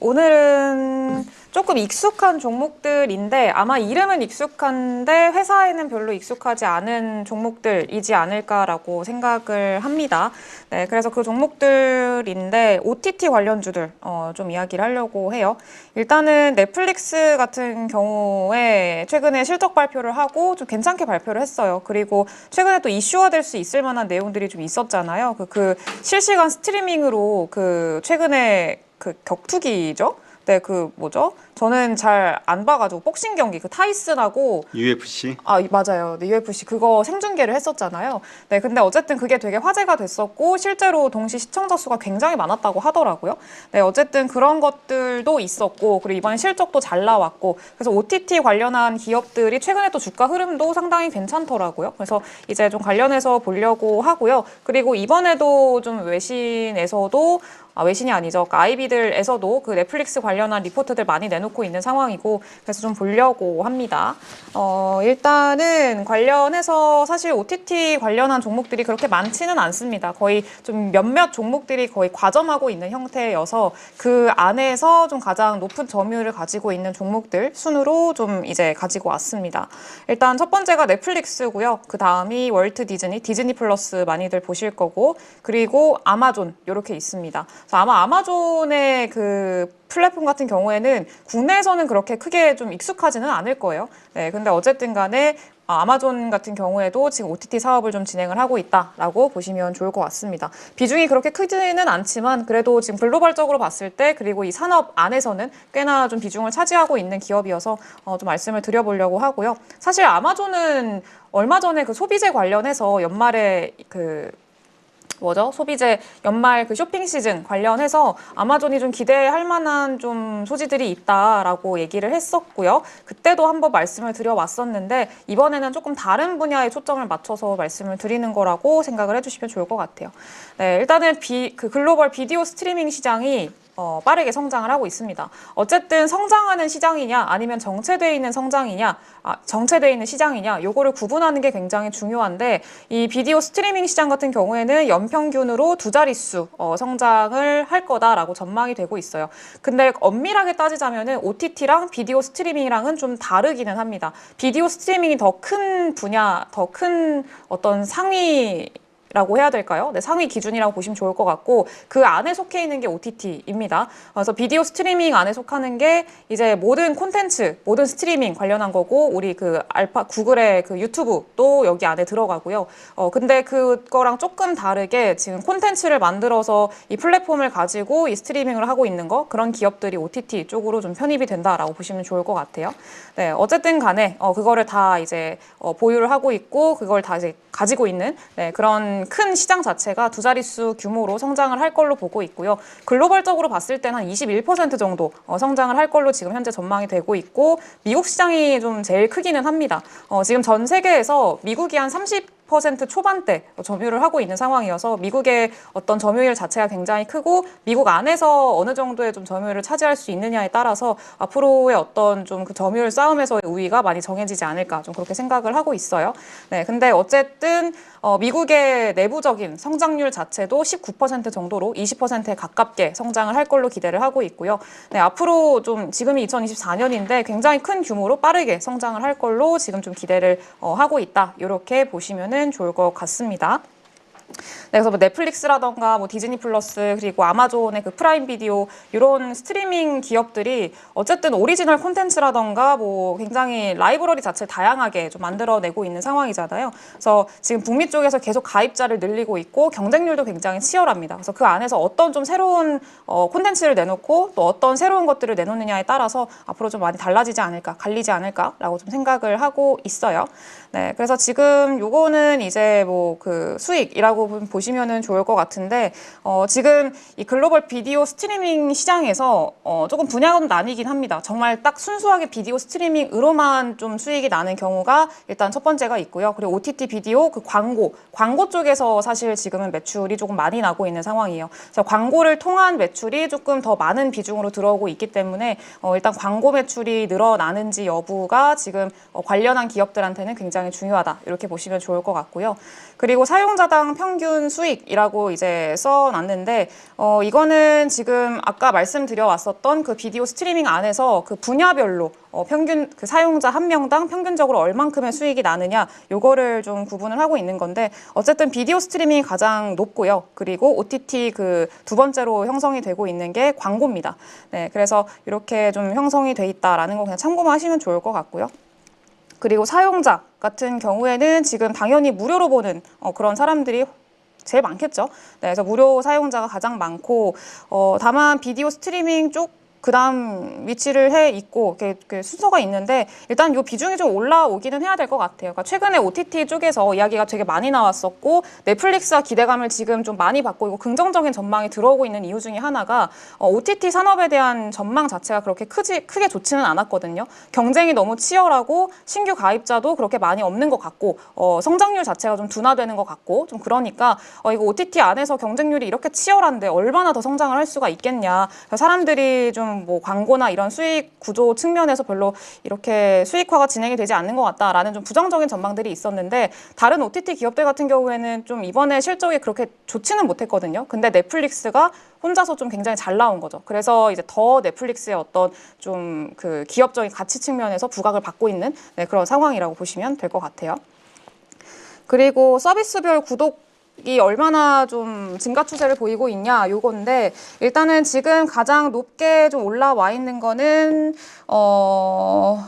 오늘은 조금 익숙한 종목들인데 아마 이름은 익숙한데 회사에는 별로 익숙하지 않은 종목들이지 않을까라고 생각을 합니다. 네, 그래서 그 종목들인데 OTT 관련주들 어, 좀 이야기를 하려고 해요. 일단은 넷플릭스 같은 경우에 최근에 실적 발표를 하고 좀 괜찮게 발표를 했어요. 그리고 최근에 또 이슈화 될 수 있을 만한 내용들이 좀 있었잖아요. 그, 그 실시간 스트리밍으로 그 최근에 그 격투기죠? 네, 그 뭐죠? 저는 잘 안 봐가지고 복싱 경기 그 타이슨하고 UFC 아 이- 맞아요. 네, UFC 그거 생중계를 했었잖아요. 네, 근데 어쨌든 그게 되게 화제가 됐었고 실제로 동시 시청자 수가 굉장히 많았다고 하더라고요. 네, 어쨌든 그런 것들도 있었고 그리고 이번에 실적도 잘 나왔고 그래서 OTT 관련한 기업들이 최근에 또 주가 흐름도 상당히 괜찮더라고요. 그래서 이제 좀 관련해서 보려고 하고요. 그리고 이번에도 좀 외신에서도 아, 외신이 아니죠. 그러니까 아이비들에서도 그 넷플릭스 관련한 리포트들 많이 내놓고 있는 상황이고 그래서 좀 보려고 합니다. 어, 일단은 관련해서 사실 OTT 관련한 종목들이 그렇게 많지는 않습니다. 거의 좀 몇몇 종목들이 거의 과점하고 있는 형태여서 그 안에서 좀 가장 높은 점유율을 가지고 있는 종목들 순으로 좀 이제 가지고 왔습니다. 일단 첫 번째가 넷플릭스고요. 그 다음이 월트 디즈니, 디즈니 플러스 많이들 보실 거고 그리고 아마존 이렇게 있습니다. 그래서 아마 아마존의 그 플랫폼 같은 경우에는 국내에서는 그렇게 크게 좀 익숙하지는 않을 거예요. 네, 근데 어쨌든 간에 아, 아마존 같은 경우에도 지금 OTT 사업을 좀 진행을 하고 있다라고 보시면 좋을 것 같습니다. 비중이 그렇게 크지는 않지만 그래도 지금 글로벌적으로 봤을 때 그리고 이 산업 안에서는 꽤나 좀 비중을 차지하고 있는 기업이어서 어, 좀 말씀을 드려보려고 하고요. 사실 아마존은 얼마 전에 그 소비재 관련해서 연말에 그 뭐죠? 소비재 연말 그 쇼핑 시즌 관련해서 아마존이 좀 기대할 만한 좀 소지들이 있다라고 얘기를 했었고요. 그때도 한번 말씀을 드려왔었는데 이번에는 조금 다른 분야에 초점을 맞춰서 말씀을 드리는 거라고 생각을 해주시면 좋을 것 같아요. 네, 일단은 비, 그 글로벌 비디오 스트리밍 시장이 어, 빠르게 성장을 하고 있습니다. 어쨌든 성장하는 시장이냐 아니면 정체되어 있는 성장이냐 아, 정체되어 있는 시장이냐 요거를 구분하는 게 굉장히 중요한데 이 비디오 스트리밍 시장 같은 경우에는 연평균으로 두 자릿수 어, 성장을 할 거다라고 전망이 되고 있어요. 근데 엄밀하게 따지자면은 OTT랑 비디오 스트리밍이랑은 좀 다르기는 합니다. 비디오 스트리밍이 더 큰 분야, 더 큰 어떤 상위 라고 해야 될까요? 네, 상위 기준이라고 보시면 좋을 것 같고 그 안에 속해 있는 게 OTT입니다. 그래서 비디오 스트리밍 안에 속하는 게 이제 모든 콘텐츠, 모든 스트리밍 관련한 거고 우리 그 알파 구글의 그 유튜브도 여기 안에 들어가고요. 어 근데 그거랑 조금 다르게 지금 콘텐츠를 만들어서 이 플랫폼을 가지고 이 스트리밍을 하고 있는 거 그런 기업들이 OTT 쪽으로 좀 편입이 된다라고 보시면 좋을 것 같아요. 네, 어쨌든 간에 어 그거를 다 이제 어 보유를 하고 있고 그걸 다 이제 가지고 있는 네, 그런 큰 시장 자체가 두 자릿수 규모로 성장을 할 걸로 보고 있고요. 글로벌적으로 봤을 때는 한 21% 정도 어, 성장을 할 걸로 지금 현재 전망이 되고 있고 미국 시장이 좀 제일 크기는 합니다. 어, 지금 전 세계에서 미국이 한 30. 퍼센트 초반대 점유를 하고 있는 상황이어서 미국의 어떤 점유율 자체가 굉장히 크고 미국 안에서 어느 정도의 좀 점유율을 차지할 수 있느냐에 따라서 앞으로의 어떤 좀 그 점유율 싸움에서의 우위가 많이 정해지지 않을까 좀 그렇게 생각을 하고 있어요. 네, 근데 어쨌든 어, 미국의 내부적인 성장률 자체도 19% 정도로 20%에 가깝게 성장을 할 걸로 기대를 하고 있고요. 네, 앞으로 좀 지금이 2024년인데 굉장히 큰 규모로 빠르게 성장을 할 걸로 지금 좀 기대를 어, 하고 있다. 이렇게 보시면은 좋을 것 같습니다. 네, 그래서 뭐 넷플릭스라던가 뭐 디즈니 플러스 그리고 아마존의 그 프라임 비디오 이런 스트리밍 기업들이 어쨌든 오리지널 콘텐츠라던가 뭐 굉장히 라이브러리 자체를 다양하게 좀 만들어내고 있는 상황이잖아요. 그래서 지금 북미 쪽에서 계속 가입자를 늘리고 있고 경쟁률도 굉장히 치열합니다. 그래서 그 안에서 어떤 좀 새로운 어, 콘텐츠를 내놓고 또 어떤 새로운 것들을 내놓느냐에 따라서 앞으로 좀 많이 달라지지 않을까, 갈리지 않을까라고 좀 생각을 하고 있어요. 네, 그래서 지금 요거는 이제 뭐 그 수익이라고 보시면은 좋을 것 같은데 어, 지금 이 글로벌 비디오 스트리밍 시장에서 어, 조금 분야가 좀 나뉘긴 합니다. 정말 딱 순수하게 비디오 스트리밍으로만 좀 수익이 나는 경우가 일단 첫 번째가 있고요. 그리고 OTT 비디오 그 광고, 광고 쪽에서 사실 지금은 매출이 조금 많이 나고 있는 상황이에요. 그래서 광고를 통한 매출이 조금 더 많은 비중으로 들어오고 있기 때문에 어, 일단 광고 매출이 늘어나는지 여부가 지금 어, 관련한 기업들한테는 굉장히 중요하다. 이렇게 보시면 좋을 것 같고요. 그리고 사용자당 평 평균 수익이라고 이제 써놨는데 어 이거는 지금 아까 말씀드려 왔었던 그 비디오 스트리밍 안에서 그 분야별로 어 평균 그 사용자 한 명당 평균적으로 얼만큼의 수익이 나느냐 요거를 좀 구분을 하고 있는 건데 어쨌든 비디오 스트리밍이 가장 높고요. 그리고 OTT 그 두 번째로 형성이 되고 있는 게 광고입니다. 네, 그래서 이렇게 좀 형성이 돼 있다라는 거 그냥 참고만 하시면 좋을 것 같고요. 그리고 사용자 같은 경우에는 지금 당연히 무료로 보는 어, 그런 사람들이 제일 많겠죠. 네, 그래서 무료 사용자가 가장 많고 어, 다만 비디오 스트리밍 쪽 그 다음 위치를 해 있고 이렇게, 순서가 있는데 일단 요 비중이 좀 올라오기는 해야 될 것 같아요. 그러니까 최근에 OTT 쪽에서 이야기가 되게 많이 나왔었고 넷플릭스가 기대감을 지금 좀 많이 받고 있고 긍정적인 전망이 들어오고 있는 이유 중에 하나가 어, OTT 산업에 대한 전망 자체가 그렇게 크지 크게 좋지는 않았거든요. 경쟁이 너무 치열하고 신규 가입자도 그렇게 많이 없는 것 같고 어, 성장률 자체가 좀 둔화되는 것 같고 좀 그러니까 어, 이거 OTT 안에서 경쟁률이 이렇게 치열한데 얼마나 더 성장을 할 수가 있겠냐. 그래서 사람들이 좀뭐 광고나 이런 수익 구조 측면에서 별로 이렇게 수익화가 진행이 되지 않는 것 같다라는 좀 부정적인 전망들이 있었는데 다른 OTT 기업들 같은 경우에는 좀 이번에 실적이 그렇게 좋지는 못했거든요. 근데 넷플릭스가 혼자서 좀 굉장히 잘 나온 거죠. 그래서 이제 더 넷플릭스의 어떤 좀 그 기업적인 가치 측면에서 부각을 받고 있는 네, 그런 상황이라고 보시면 될 것 같아요. 그리고 서비스별 구독 이 얼마나 좀 증가 추세를 보이고 있냐 요건데 일단은 지금 가장 높게 좀 올라와 있는 거는 어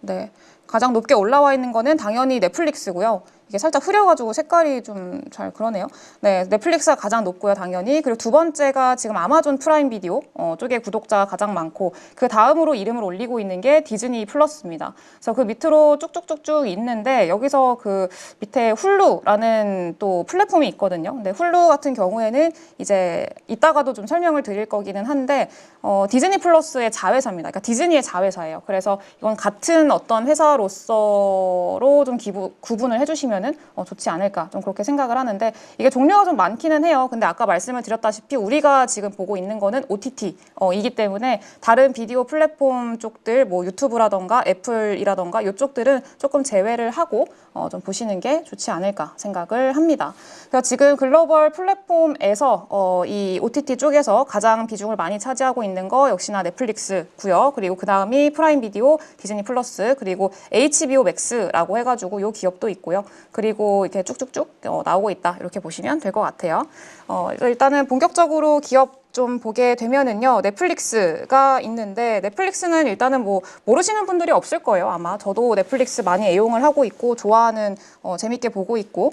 네. 가장 높게 올라와 있는 거는 당연히 넷플릭스고요. 이게 살짝 흐려가지고 색깔이 좀 잘 그러네요. 네, 넷플릭스가 가장 높고요, 당연히. 그리고 두 번째가 지금 아마존 프라임 비디오 어, 쪽에 구독자가 가장 많고 그 다음으로 이름을 올리고 있는 게 디즈니 플러스입니다. 그래서 그 밑으로 쭉쭉쭉쭉 있는데 여기서 그 밑에 훌루라는 또 플랫폼이 있거든요. 근데 훌루 같은 경우에는 이제 이따가도 좀 설명을 드릴 거기는 한데 어, 디즈니 플러스의 자회사입니다. 그러니까 디즈니의 자회사예요. 그래서 이건 같은 어떤 회사로서로 좀 기부, 구분을 해주시면 은 어, 좋지 않을까 좀 그렇게 생각을 하는데 이게 종류가 좀 많기는 해요. 근데 아까 말씀을 드렸다시피 우리가 지금 보고 있는 거는 OTT 어, 이기 때문에 다른 비디오 플랫폼 쪽들 뭐 유튜브라던가 애플이라던가 이쪽들은 조금 제외를 하고 어, 좀 보시는 게 좋지 않을까 생각을 합니다. 그래서 지금 글로벌 플랫폼에서 어, 이 OTT 쪽에서 가장 비중을 많이 차지하고 있는 거 역시나 넷플릭스고요. 그리고 그 다음이 프라임 비디오, 디즈니 플러스, 그리고 HBO 맥스라고 해가지고 요 기업도 있고요. 그리고 이렇게 쭉쭉쭉 어, 나오고 있다. 이렇게 보시면 될 것 같아요. 어, 일단은 본격적으로 기업 좀 보게 되면은요 넷플릭스가 있는데 넷플릭스는 일단은 뭐 모르시는 분들이 없을 거예요 아마. 저도 넷플릭스 많이 애용을 하고 있고 좋아하는 어, 재밌게 보고 있고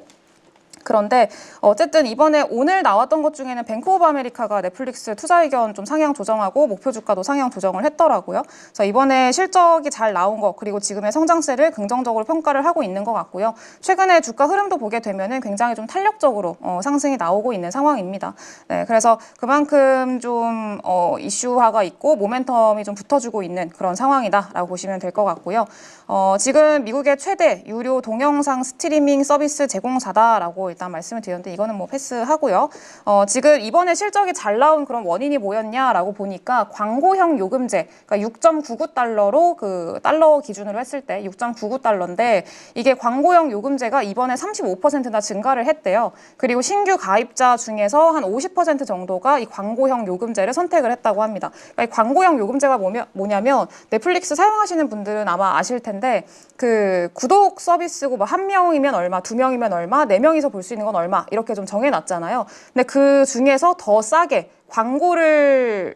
그런데 어쨌든 이번에 오늘 나왔던 것 중에는 뱅크 오브 아메리카가 넷플릭스 투자 의견 좀 상향 조정하고 목표 주가도 상향 조정을 했더라고요. 그래서 이번에 실적이 잘 나온 거 그리고 지금의 성장세를 긍정적으로 평가를 하고 있는 것 같고요. 최근에 주가 흐름도 보게 되면은 굉장히 좀 탄력적으로 어, 상승이 나오고 있는 상황입니다. 네, 그래서 그만큼 좀 어, 이슈화가 있고 모멘텀이 좀 붙어주고 있는 그런 상황이다라고 보시면 될 것 같고요. 어, 지금 미국의 최대 유료 동영상 스트리밍 서비스 제공사다라고 일단 말씀을 드렸는데 이거는 뭐 패스하고요. 어, 지금 이번에 실적이 잘 나온 그런 원인이 뭐였냐라고 보니까 광고형 요금제, 그러니까 6.99달러로 그 달러 기준으로 했을 때 6.99달러인데 이게 광고형 요금제가 이번에 35%나 증가를 했대요. 그리고 신규 가입자 중에서 한 50% 정도가 이 광고형 요금제를 선택을 했다고 합니다. 그러니까 이 광고형 요금제가 뭐냐, 뭐냐면 넷플릭스 사용하시는 분들은 아마 아실 텐데 그 구독 서비스고 뭐 한 명이면 얼마, 두 명이면 얼마, 네 명이서 볼수 있는 건 얼마 이렇게 좀 정해놨잖아요. 근데 그 중에서 더 싸게 광고를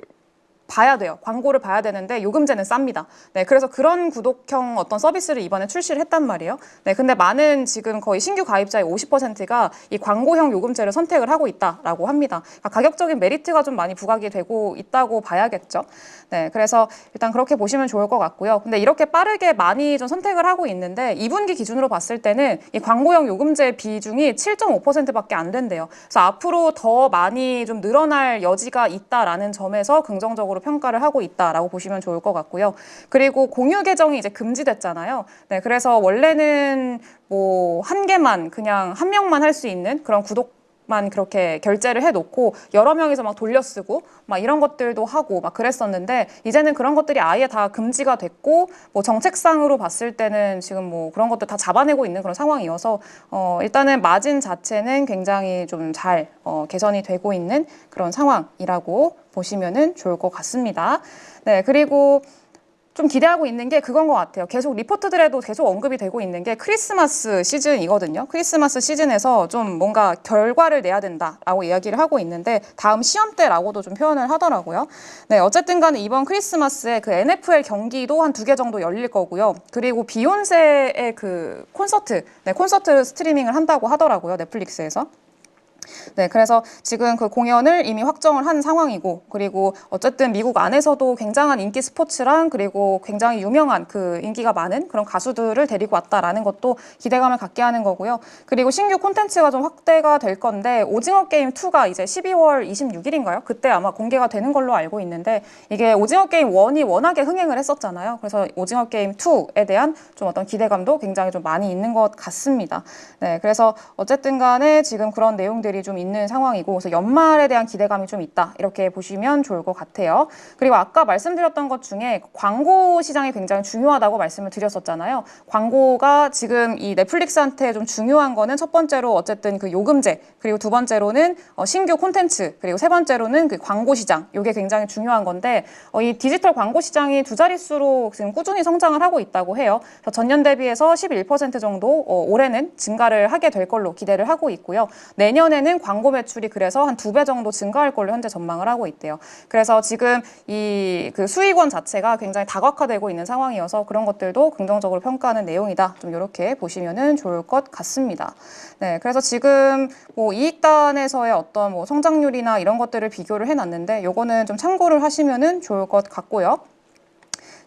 봐야 돼요. 광고를 봐야 되는데 요금제는 쌉니다. 네, 그래서 그런 구독형 어떤 서비스를 이번에 출시를 했단 말이에요. 네, 근데 많은 지금 거의 신규 가입자의 50%가 이 광고형 요금제를 선택을 하고 있다라고 합니다. 그러니까 가격적인 메리트가 좀 많이 부각이 되고 있다고 봐야겠죠. 네, 그래서 일단 그렇게 보시면 좋을 것 같고요. 근데 이렇게 빠르게 많이 좀 선택을 하고 있는데 2분기 기준으로 봤을 때는 이 광고형 요금제 비중이 7.5%밖에 안 된대요. 그래서 앞으로 더 많이 좀 늘어날 여지가 있다라는 점에서 긍정적으로 평가를 하고 있다라고 보시면 좋을 것 같고요. 그리고 공유 계정이 이제 금지됐잖아요. 네, 그래서 원래는 뭐 한 개만 그냥 한 명만 할 수 있는 그런 구독 만 그렇게 결제를 해놓고 여러 명이서 막 돌려쓰고 막 이런 것들도 하고 막 그랬었는데 이제는 그런 것들이 아예 다 금지가 됐고 뭐 정책상으로 봤을 때는 지금 뭐 그런 것들 다 잡아내고 있는 그런 상황이어서 어 일단은 마진 자체는 굉장히 좀잘 어 개선이 되고 있는 그런 상황이라고 보시면은 좋을 것 같습니다. 네 그리고 좀 기대하고 있는 게 그건 것 같아요. 계속 리포트들에도 계속 언급이 되고 있는 게 크리스마스 시즌이거든요. 크리스마스 시즌에서 좀 뭔가 결과를 내야 된다라고 이야기를 하고 있는데 다음 시험 때라고도 좀 표현을 하더라고요. 네, 어쨌든 간에 이번 크리스마스에 그 NFL 경기도 한 두 개 정도 열릴 거고요. 그리고 비욘세의 그 콘서트, 네, 콘서트 스트리밍을 한다고 하더라고요. 넷플릭스에서. 네, 그래서 지금 그 공연을 이미 확정을 한 상황이고, 그리고 어쨌든 미국 안에서도 굉장한 인기 스포츠랑 그리고 굉장히 유명한 그 인기가 많은 그런 가수들을 데리고 왔다라는 것도 기대감을 갖게 하는 거고요. 그리고 신규 콘텐츠가 좀 확대가 될 건데, 오징어 게임 2가 이제 12월 26일인가요? 그때 아마 공개가 되는 걸로 알고 있는데, 이게 오징어 게임 1이 워낙에 흥행을 했었잖아요. 그래서 오징어 게임 2에 대한 좀 어떤 기대감도 굉장히 좀 많이 있는 것 같습니다. 네, 그래서 어쨌든 간에 지금 그런 내용 들이 좀 있는 상황이고 그래서 연말에 대한 기대감이 좀 있다 이렇게 보시면 좋을 것 같아요. 그리고 아까 말씀드렸던 것 중에 광고 시장이 굉장히 중요하다고 말씀을 드렸었잖아요. 광고가 지금 이 넷플릭스한테 좀 중요한 거는 첫 번째로 어쨌든 그 요금제 그리고 두 번째로는 어, 신규 콘텐츠 그리고 세 번째로는 그 광고 시장 이게 굉장히 중요한 건데 어, 이 디지털 광고 시장이 두 자릿수로 지금 꾸준히 성장을 하고 있다고 해요. 전년 대비해서 11% 정도 어, 올해는 증가를 하게 될 걸로 기대를 하고 있고요. 내년에는 광고 매출이 그래서 한 두 배 정도 증가할 걸로 현재 전망을 하고 있대요. 그래서 지금 이 그 수익원 자체가 굉장히 다각화되고 있는 상황이어서 그런 것들도 긍정적으로 평가하는 내용이다. 좀 이렇게 보시면은 좋을 것 같습니다. 네, 그래서 지금 뭐 이익단에서의 어떤 뭐 성장률이나 이런 것들을 비교를 해놨는데 요거는 좀 참고를 하시면은 좋을 것 같고요.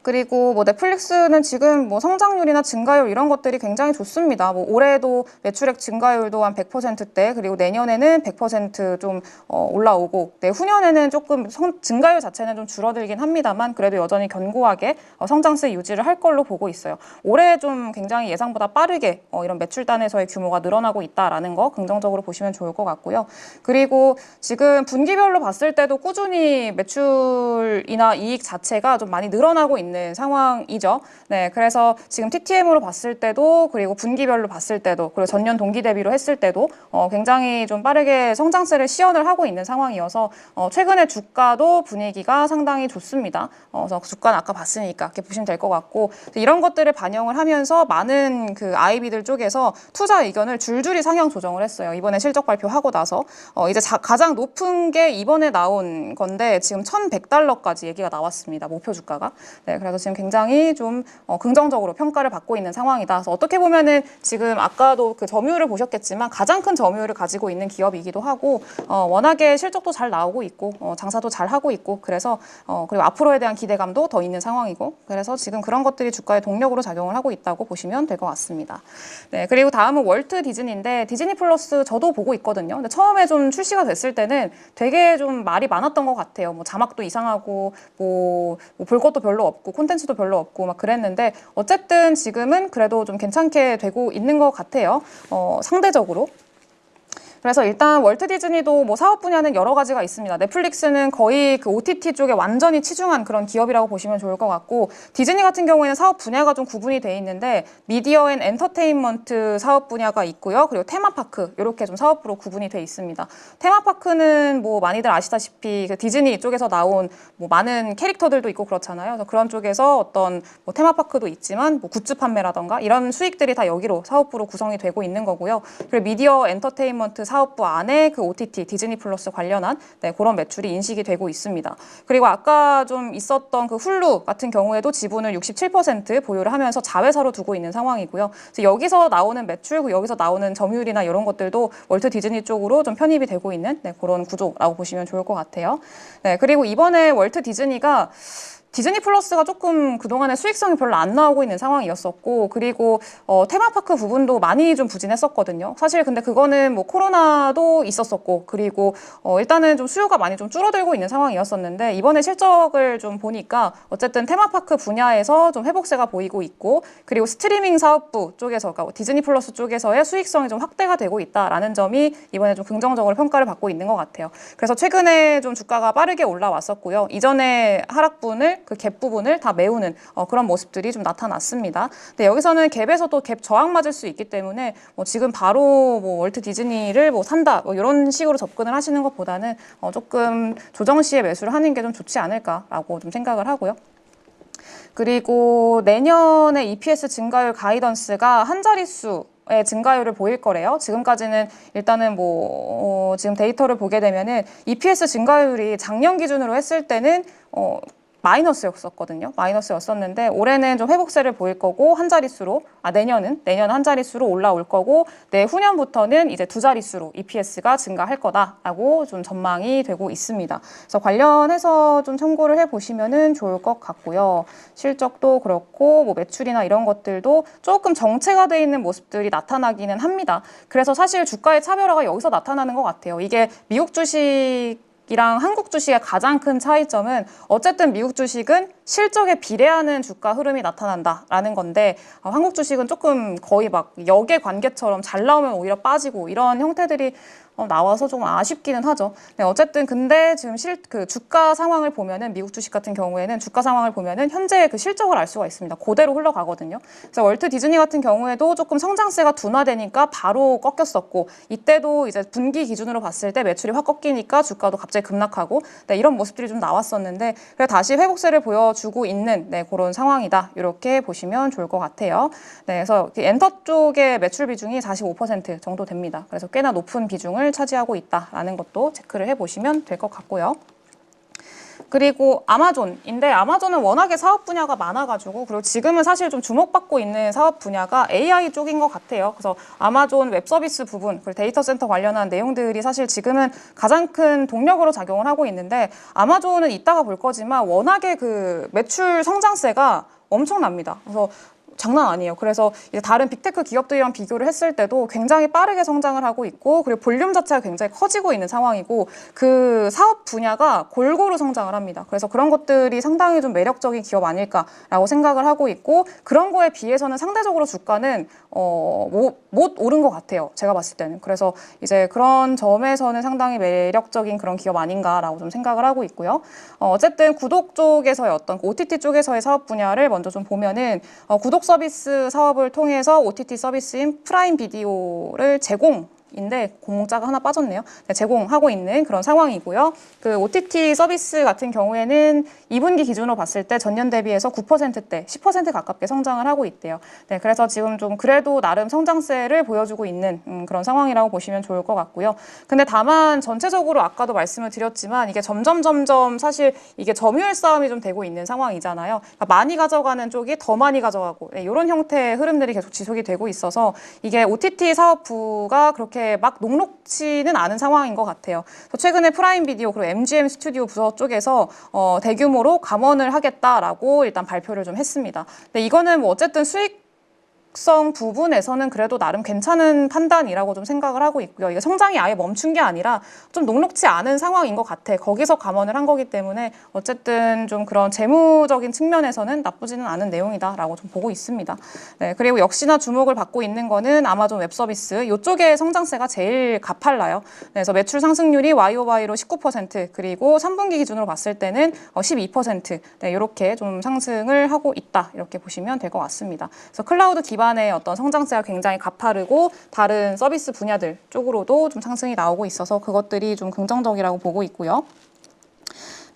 그리고 뭐 넷플릭스는 지금 뭐 성장률이나 증가율 이런 것들이 굉장히 좋습니다. 뭐 올해도 매출액 증가율도 한 100%대 그리고 내년에는 100%좀 어, 올라오고 네, 후년에는 조금 성, 증가율 자체는 좀 줄어들긴 합니다만 그래도 여전히 견고하게 어, 성장세 유지를 할 걸로 보고 있어요. 올해 좀 굉장히 예상보다 빠르게 어, 이런 매출단에서의 규모가 늘어나고 있다라는 거 긍정적으로 보시면 좋을 것 같고요. 그리고 지금 분기별로 봤을 때도 꾸준히 매출이나 이익 자체가 좀 많이 늘어나고 있는 상황이죠. 네, 그래서 지금 TTM으로 봤을 때도 그리고 분기별로 봤을 때도 그리고 전년 동기 대비로 했을 때도 어, 굉장히 좀 빠르게 성장세를 시연을 하고 있는 상황이어서 어, 최근에 주가도 분위기가 상당히 좋습니다. 어, 그래서 주가는 아까 봤으니까 이렇게 보시면 될 것 같고 이런 것들을 반영을 하면서 많은 그 아이비들 쪽에서 투자 의견을 줄줄이 상향 조정을 했어요. 이번에 실적 발표하고 나서 어, 이제 자, 가장 높은 게 이번에 나온 건데 지금 1,100달러까지 얘기가 나왔습니다. 목표 주가가. 네, 그래서 지금 굉장히 좀 어, 긍정적으로 평가를 받고 있는 상황이다. 그래서 어떻게 보면은 지금 아까도 그 점유율을 보셨겠지만 가장 큰 점유율을 가지고 있는 기업이기도 하고 어, 워낙에 실적도 잘 나오고 있고 어, 장사도 잘 하고 있고 그래서 어, 그리고 앞으로에 대한 기대감도 더 있는 상황이고 그래서 지금 그런 것들이 주가의 동력으로 작용을 하고 있다고 보시면 될 것 같습니다. 네, 그리고 다음은 월트 디즈니인데 디즈니 플러스 저도 보고 있거든요. 근데 처음에 좀 출시가 됐을 때는 되게 좀 말이 많았던 것 같아요. 뭐 자막도 이상하고 뭐 볼 것도 별로 없고 콘텐츠도 별로 없고 막 그랬는데 어쨌든 지금은 그래도 좀 괜찮게 되고 있는 것 같아요. 어, 상대적으로. 그래서 일단 월트 디즈니도 뭐 사업 분야는 여러 가지가 있습니다. 넷플릭스는 거의 그 OTT 쪽에 완전히 치중한 그런 기업이라고 보시면 좋을 것 같고 디즈니 같은 경우에는 사업 분야가 좀 구분이 돼 있는데 미디어 앤 엔터테인먼트 사업 분야가 있고요. 그리고 테마파크 이렇게 좀 사업부로 구분이 돼 있습니다. 테마파크는 뭐 많이들 아시다시피 그 디즈니 쪽에서 나온 뭐 많은 캐릭터들도 있고 그렇잖아요. 그래서 그런 쪽에서 어떤 뭐 테마파크도 있지만 뭐 굿즈 판매라던가 이런 수익들이 다 여기로 사업부로 구성이 되고 있는 거고요. 그리고 미디어 엔터테인먼트 사업부 안에 그 OTT 디즈니 플러스 관련한 네, 그런 매출이 인식이 되고 있습니다. 그리고 아까 좀 있었던 그 훌루 같은 경우에도 지분을 67% 보유를 하면서 자회사로 두고 있는 상황이고요. 그래서 여기서 나오는 매출, 그리고 여기서 나오는 점유율이나 이런 것들도 월트 디즈니 쪽으로 좀 편입이 되고 있는 네, 그런 구조라고 보시면 좋을 것 같아요. 네, 그리고 이번에 월트 디즈니가 디즈니 플러스가 조금 그동안에 수익성이 별로 안 나오고 있는 상황이었었고 그리고 어, 테마파크 부분도 많이 좀 부진했었거든요. 사실 근데 그거는 뭐 코로나도 있었었고 그리고 어, 일단은 좀 수요가 많이 좀 줄어들고 있는 상황이었었는데 이번에 실적을 좀 보니까 어쨌든 테마파크 분야에서 좀 회복세가 보이고 있고 그리고 스트리밍 사업부 쪽에서 그러니까 디즈니 플러스 쪽에서의 수익성이 좀 확대가 되고 있다라는 점이 이번에 좀 긍정적으로 평가를 받고 있는 것 같아요. 그래서 최근에 좀 주가가 빠르게 올라왔었고요. 이전에 하락분을 그 갭 부분을 다 메우는 어, 그런 모습들이 좀 나타났습니다. 근데 여기서는 갭에서도 갭 저항 맞을 수 있기 때문에 뭐 지금 바로 뭐 월트 디즈니를 뭐 산다 뭐 이런 식으로 접근을 하시는 것보다는 어, 조금 조정 시에 매수를 하는 게 좀 좋지 않을까라고 좀 생각을 하고요. 그리고 내년에 EPS 증가율 가이던스가 한 자릿수 의 증가율을 보일 거래요. 지금까지는 일단은 뭐 어, 지금 데이터를 보게 되면은 EPS 증가율이 작년 기준으로 했을 때는 어 마이너스였었거든요. 마이너스였었는데 올해는 좀 회복세를 보일 거고 한 자릿수로 아 내년은 내년 한 자릿수로 올라올 거고 내후년부터는 이제 두 자릿수로 EPS가 증가할 거다라고 좀 전망이 되고 있습니다. 그래서 관련해서 좀 참고를 해 보시면은 좋을 것 같고요. 실적도 그렇고 뭐 매출이나 이런 것들도 조금 정체가 돼 있는 모습들이 나타나기는 합니다. 그래서 사실 주가의 차별화가 여기서 나타나는 것 같아요. 이게 미국 주식 이랑 한국 주식의 가장 큰 차이점은 어쨌든 미국 주식은 실적에 비례하는 주가 흐름이 나타난다라는 건데 어, 한국 주식은 조금 거의 막 역의 관계처럼 잘 나오면 오히려 빠지고 이런 형태들이 어, 나와서 좀 아쉽기는 하죠. 네, 어쨌든 근데 지금 실 그 주가 상황을 보면은 미국 주식 같은 경우에는 주가 상황을 보면은 현재 그 실적을 알 수가 있습니다. 그대로 흘러가거든요. 그래서 월트 디즈니 같은 경우에도 조금 성장세가 둔화되니까 바로 꺾였었고 이때도 이제 분기 기준으로 봤을 때 매출이 확 꺾이니까 주가도 갑자기 급락하고 네, 이런 모습들이 좀 나왔었는데 그래 다시 회복세를 보여주고 있는 네, 그런 상황이다. 이렇게 보시면 좋을 것 같아요. 네, 그래서 그 엔터 쪽의 매출 비중이 45% 정도 됩니다. 그래서 꽤나 높은 비중을 차지하고 있다라는 것도 체크를 해보시면 될 것 같고요. 그리고 아마존인데 아마존은 워낙에 사업 분야가 많아가지고 그리고 지금은 사실 좀 주목받고 있는 사업 분야가 AI 쪽인 것 같아요. 그래서 아마존 웹 서비스 부분 그리고 데이터 센터 관련한 내용들이 사실 지금은 가장 큰 동력으로 작용을 하고 있는데 아마존은 이따가 볼 거지만 워낙에 그 매출 성장세가 엄청납니다. 그래서 장난 아니에요. 그래서 이제 다른 빅테크 기업들이랑 비교를 했을 때도 굉장히 빠르게 성장을 하고 있고 그리고 볼륨 자체가 굉장히 커지고 있는 상황이고 그 사업 분야가 골고루 성장을 합니다. 그래서 그런 것들이 상당히 좀 매력적인 기업 아닐까라고 생각을 하고 있고 그런 거에 비해서는 상대적으로 주가는 어, 못, 못 오른 것 같아요. 제가 봤을 때는. 그래서 이제 그런 점에서는 상당히 매력적인 그런 기업 아닌가라고 좀 생각을 하고 있고요. 어, 어쨌든 구독 쪽에서의 어떤 OTT 쪽에서의 사업 분야를 먼저 좀 보면은 어, 구독 서비스 사업을 통해서 OTT 서비스인 프라임 비디오를 제공 인데 공짜가 하나 빠졌네요. 네, 제공하고 있는 그런 상황이고요. 그 OTT 서비스 같은 경우에는 2분기 기준으로 봤을 때 전년 대비해서 9%대, 10% 가깝게 성장을 하고 있대요. 네, 그래서 지금 좀 그래도 나름 성장세를 보여주고 있는 음, 그런 상황이라고 보시면 좋을 것 같고요. 근데 다만 전체적으로 아까도 말씀을 드렸지만 이게 점점 점점 사실 이게 점유율 싸움이 좀 되고 있는 상황이잖아요. 그러니까 많이 가져가는 쪽이 더 많이 가져가고 네, 이런 형태의 흐름들이 계속 지속이 되고 있어서 이게 OTT 사업부가 그렇게 막 녹록치는 않은 상황인 것 같아요. 최근에 프라임 비디오 그리고 MGM 스튜디오 부서 쪽에서 어, 대규모로 감원을 하겠다라고 일단 발표를 좀 했습니다. 근데 이거는 뭐 어쨌든 수익 성 부분에서는 그래도 나름 괜찮은 판단이라고 좀 생각을 하고 있고요. 이게 성장이 아예 멈춘 게 아니라 좀 녹록치 않은 상황인 것 같아. 거기서 감원을 한 거기 때문에 어쨌든 좀 그런 재무적인 측면에서는 나쁘지는 않은 내용이다라고 좀 보고 있습니다. 네, 그리고 역시나 주목을 받고 있는 거는 아마존 웹 서비스 이쪽의 성장세가 제일 가팔라요. 네, 그래서 매출 상승률이 YOY로 19% 그리고 3분기 기준으로 봤을 때는 12% 네, 이렇게 좀 상승을 하고 있다 이렇게 보시면 될 것 같습니다. 그래서 클라우드 기반 기반의 어떤 성장세가 굉장히 가파르고 다른 서비스 분야들 쪽으로도 좀 상승이 나오고 있어서 그것들이 좀 긍정적이라고 보고 있고요.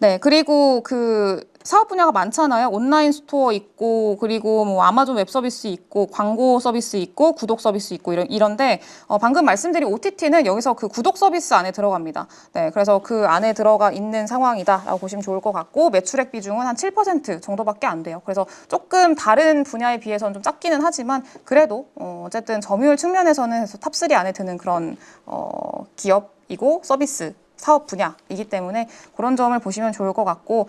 네, 그리고 그 사업 분야가 많잖아요. 온라인 스토어 있고 그리고 뭐 아마존 웹 서비스 있고 광고 서비스 있고 구독 서비스 있고 이런 이런데 어, 방금 말씀드린 OTT는 여기서 그 구독 서비스 안에 들어갑니다. 네, 그래서 그 안에 들어가 있는 상황이다라고 보시면 좋을 것 같고 매출액 비중은 한 7% 정도밖에 안 돼요. 그래서 조금 다른 분야에 비해서는 좀 작기는 하지만 그래도 어, 어쨌든 점유율 측면에서는 탑3 안에 드는 그런 어, 기업이고 서비스 사업 분야이기 때문에 그런 점을 보시면 좋을 것 같고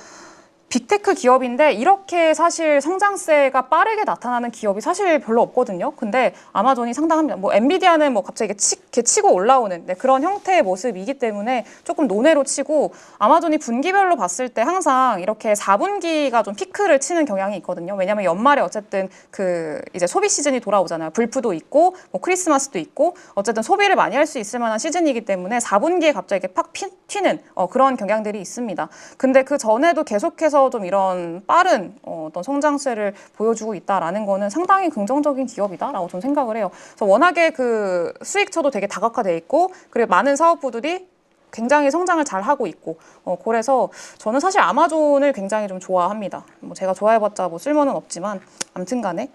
빅테크 기업인데 이렇게 사실 성장세가 빠르게 나타나는 기업이 사실 별로 없거든요. 근데 아마존이 상당합니다. 뭐 엔비디아는 뭐 갑자기 치, 이렇게 치고 올라오는 네, 그런 형태의 모습이기 때문에 조금 논외로 치고 아마존이 분기별로 봤을 때 항상 이렇게 4분기가 좀 피크를 치는 경향이 있거든요. 왜냐하면 연말에 어쨌든 그 이제 소비 시즌이 돌아오잖아요. 불프도 있고 뭐 크리스마스도 있고 어쨌든 소비를 많이 할 수 있을 만한 시즌이기 때문에 4분기에 갑자기 팍 피, 튀는 어, 그런 경향들이 있습니다. 근데 그 전에도 계속해서 좀 이런 빠른 어, 어떤 성장세를 보여주고 있다라는 거는 상당히 긍정적인 기업이다라고 저는 생각을 해요. 그래서 워낙에 그 수익처도 되게 다각화돼 있고 그리고 많은 사업부들이 굉장히 성장을 잘 하고 있고 어, 그래서 저는 사실 아마존을 굉장히 좀 좋아합니다. 뭐 제가 좋아해봤자 뭐 쓸모는 없지만 아무튼간에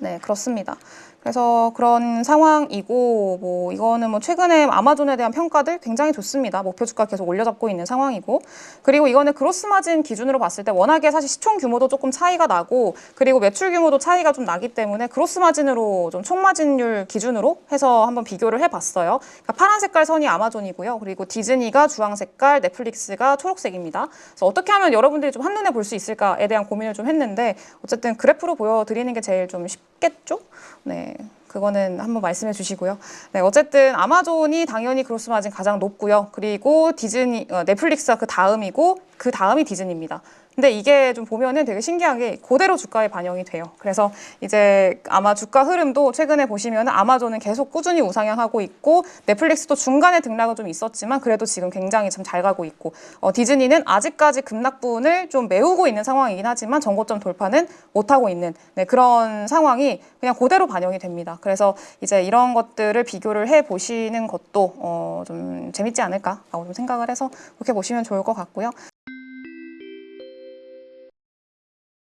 네 그렇습니다. 그래서 그런 상황이고 뭐 이거는 뭐 최근에 아마존에 대한 평가들 굉장히 좋습니다. 목표 주가 계속 올려잡고 있는 상황이고 그리고 이거는 그로스 마진 기준으로 봤을 때 워낙에 사실 시총 규모도 조금 차이가 나고 그리고 매출 규모도 차이가 좀 나기 때문에 그로스 마진으로 좀 총 마진율 기준으로 해서 한번 비교를 해봤어요. 그러니까 파란 색깔 선이 아마존이고요. 그리고 디즈니가 주황 색깔, 넷플릭스가 초록색입니다. 그래서 어떻게 하면 여러분들이 좀 한눈에 볼 수 있을까에 대한 고민을 좀 했는데 어쨌든 그래프로 보여드리는 게 제일 좀 쉽겠죠? 네. 그거는 한번 말씀해 주시고요. 네, 어쨌든 아마존이 당연히 그로스 마진 가장 높고요. 그리고 디즈니, 어, 넷플릭스가 그 다음이고 그 다음이 디즈니입니다. 근데 이게 좀 보면은 되게 신기한 게 그대로 주가에 반영이 돼요. 그래서 이제 아마 주가 흐름도 최근에 보시면 아마존은 계속 꾸준히 우상향하고 있고 넷플릭스도 중간에 등락은 좀 있었지만 그래도 지금 굉장히 좀잘 가고 있고 어, 디즈니는 아직까지 급락분을 좀 메우고 있는 상황이긴 하지만 전고점 돌파는 못하고 있는 네, 그런 상황이 그냥 그대로 반영이 됩니다. 그래서 이제 이런 것들을 비교를 해 보시는 것도 어, 좀 재밌지 않을까라고 좀 생각을 해서 그렇게 보시면 좋을 것 같고요.